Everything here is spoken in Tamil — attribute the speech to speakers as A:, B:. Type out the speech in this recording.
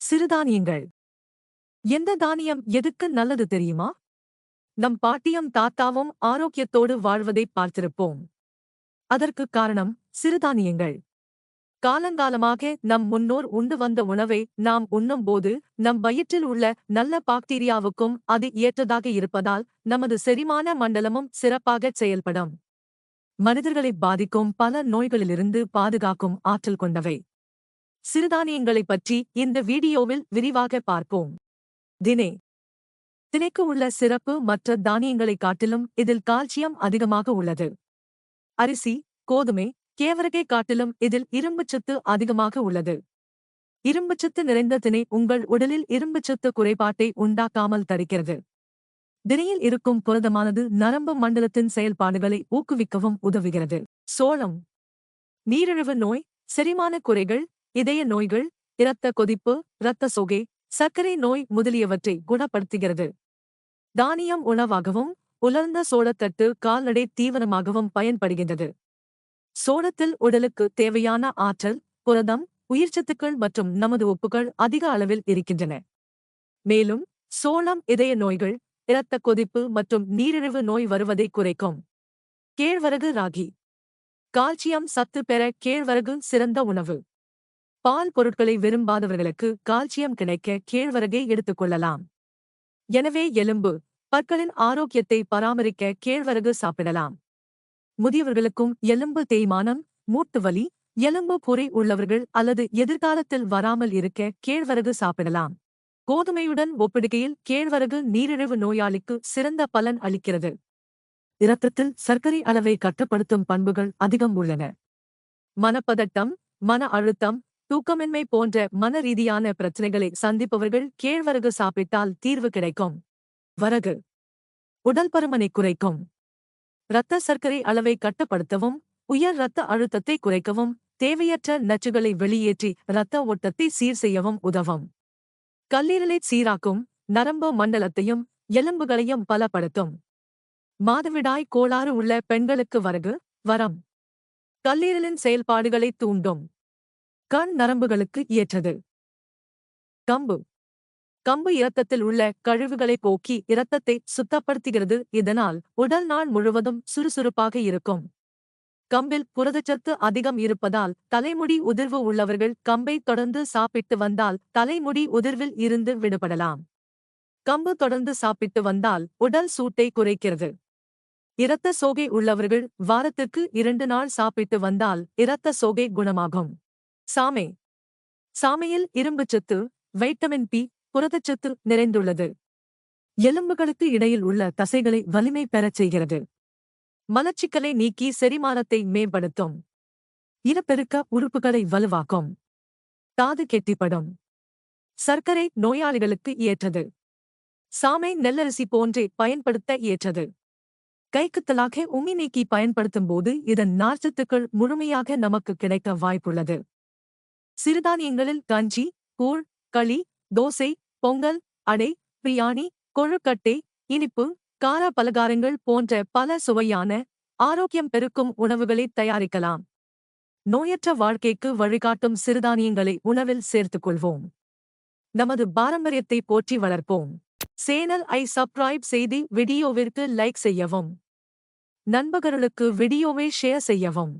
A: சிறுதானியங்கள் எந்த தானியம் எதுக்கு நல்லது தெரியுமா? நம் பாட்டியும் தாத்தாவும் ஆரோக்கியத்தோடு வாழ்வதை பார்த்திருப்போம். அதற்கு காரணம் சிறுதானியங்கள் காலங்காலமாக நம் முன்னோர் உண்டு வந்த உணவை நாம் உண்ணும்போது நம் வயிற்றில் உள்ள நல்ல பாக்டீரியாவுக்கும் அது ஏற்றதாக இருப்பதால் நமது செரிமான மண்டலமும் சிறப்பாகச் செயல்படும். மனிதர்களை பாதிக்கும் பல நோய்களிலிருந்து பாதுகாக்கும் ஆற்றல் கொண்டவை. சிறுதானியங்களைப் பற்றி இந்த வீடியோவில் விரிவாக பார்ப்போம். தினே. தினைக்கு உள்ள சிறப்பு மற்ற தானியங்களை காட்டிலும் இதில் கால்சியம் அதிகமாக உள்ளது. அரிசி கோதுமை கேவரகை காட்டிலும் இதில் இரும்புச்சத்து அதிகமாக உள்ளது. இரும்புச்சத்து நிறைந்த திணை உங்கள் உடலில் இரும்புச்சத்து குறைபாட்டை உண்டாக்காமல் தடுக்கிறது. தினையில் இருக்கும் புரதமானது நரம்பு மண்டலத்தின் செயல்பாடுகளை ஊக்குவிக்கவும் உதவுகிறது. சோளம். நீரிழிவு நோய் செரிமான குறைகள் இதய நோய்கள் இரத்த கொதிப்பு இரத்த சோகை சர்க்கரை நோய் முதலியவற்றை குணப்படுத்துகிறது. தானியம் உணவாகவும் உலர்ந்த சோளத்தட்டு கால்நடை தீவனமாகவும் பயன்படுகின்றது. சோளத்தில் உடலுக்கு தேவையான ஆற்றல் புரதம் உயிர்ச்சத்துக்கள் மற்றும் நமது உப்புகள் அதிக அளவில் இருக்கின்றன. மேலும் சோளம் இதய நோய்கள் இரத்த கொதிப்பு மற்றும் நீரிழிவு நோய் வருவதை குறைக்கும். கேழ்வரகு ராகி. கால்சியம் சத்து பெற கேழ்வரகு சிறந்த உணவு. பால் பொருட்களை விரும்பாதவர்களுக்கு கால்சியம் கிடைக்க கேழ்வரகை எடுத்துக்கொள்ளலாம் எனவே எலும்பு பற்களின் ஆரோக்கியத்தை பராமரிக்க கேழ்வரகு சாப்பிடலாம். முதியவர்களுக்கும் எலும்பு தேய்மானம் மூட்டு வலி எலும்பு புரை உள்ளவர்கள் அல்லது எதிர்காலத்தில் வராமல் இருக்க கேழ்வரகு சாப்பிடலாம். கோதுமையுடன் ஒப்பிடுகையில் கேழ்வரகு நீரிழிவு நோயாளிக்கு சிறந்த பலன் அளிக்கிறது. இரத்தத்தில் சர்க்கரை அளவை கட்டுப்படுத்தும் பண்புகள் அதிகம் உள்ளன. மனப்பதட்டம் மன அழுத்தம் தூக்கமின்மை போன்ற மன ரீதியான பிரச்சனைகளை சந்திப்பவர்கள் கேழ்வரகு சாப்பிட்டால் தீர்வு கிடைக்கும். வரகு. உடல் பருமனை குறைக்கும். இரத்த சர்க்கரை அளவை கட்டுப்படுத்தவும் உயர் இரத்த அழுத்தத்தை குறைக்கவும் தேவையற்ற நச்சுகளை வெளியேற்றி இரத்த ஓட்டத்தை சீர் செய்யவும் உதவும். கல்லீரலை சீராக்கும் நரம்பு மண்டலத்தையும் எலும்புகளையும் பலப்படுத்தும். மாதவிடாய் கோளாறு உள்ள பெண்களுக்கு வரகு வரம். கல்லீரலின் செயல்பாடுகளை தூண்டும். கண் நரம்புகளுக்கு ஏற்றது. கம்பு. கம்பு இரத்தத்தில் உள்ள கழிவுகளை போக்கி இரத்தத்தை சுத்தப்படுத்துகிறது. இதனால் உடல் நாள் முழுவதும் சுறுசுறுப்பாக இருக்கும். கம்பில் புரதச்சத்து அதிகம் இருப்பதால் தலைமுடி உதிர்வு உள்ளவர்கள் கம்பை தொடர்ந்து சாப்பிட்டு வந்தால் தலைமுடி உதிர்வில் இருந்து விடுபடலாம். கம்பு தொடர்ந்து சாப்பிட்டு வந்தால் உடல் சூட்டை குறைக்கிறது. இரத்த சோகை உள்ளவர்கள் வாரத்திற்கு இரண்டு நாள் சாப்பிட்டு வந்தால் இரத்த சோகை குணமாகும். சாமை. சாமையில் இரும்புச்சத்து வைட்டமின் பி புரதச்சத்து நிறைந்துள்ளது. எலும்புகளுக்கு இடையில் உள்ள தசைகளை வலிமை பெறச் செய்கிறது. மலச்சிக்கலை நீக்கி செரிமானத்தை மேம்படுத்தும். இனப்பெருக்க உறுப்புகளை வலுவாக்கும். தாது கெட்டிப்படும். சர்க்கரை நோயாளிகளுக்கு ஏற்றது. சாமை நெல்லரிசி போன்றே பயன்படுத்த ஏற்றது. கைக்குத்தலாக உமி நீக்கி பயன்படுத்தும் போது இதன் நார்ச்சத்துக்கள் முழுமையாக நமக்கு கிடைக்க வாய்ப்புள்ளது. சிறுதானியங்களில் கஞ்சி கூழ் களி தோசை பொங்கல் அடை பிரியாணி கொழுக்கட்டை இனிப்பு கார பலகாரங்கள் போன்ற பல சுவையான ஆரோக்கியம் பெருக்கும் உணவுகளை தயாரிக்கலாம். நோயற்ற வாழ்க்கைக்கு வழிகாட்டும் சிறுதானியங்களை உணவில் சேர்த்துக் கொள்வோம் நமது பாரம்பரியத்தை போற்றி வளர்ப்போம். சேனல் ஐ சப்ஸ்கிரைப் செய்து வீடியோவிற்கு லைக் செய்யவும். நண்பர்களுக்கு வீடியோவை ஷேர் செய்யவும்.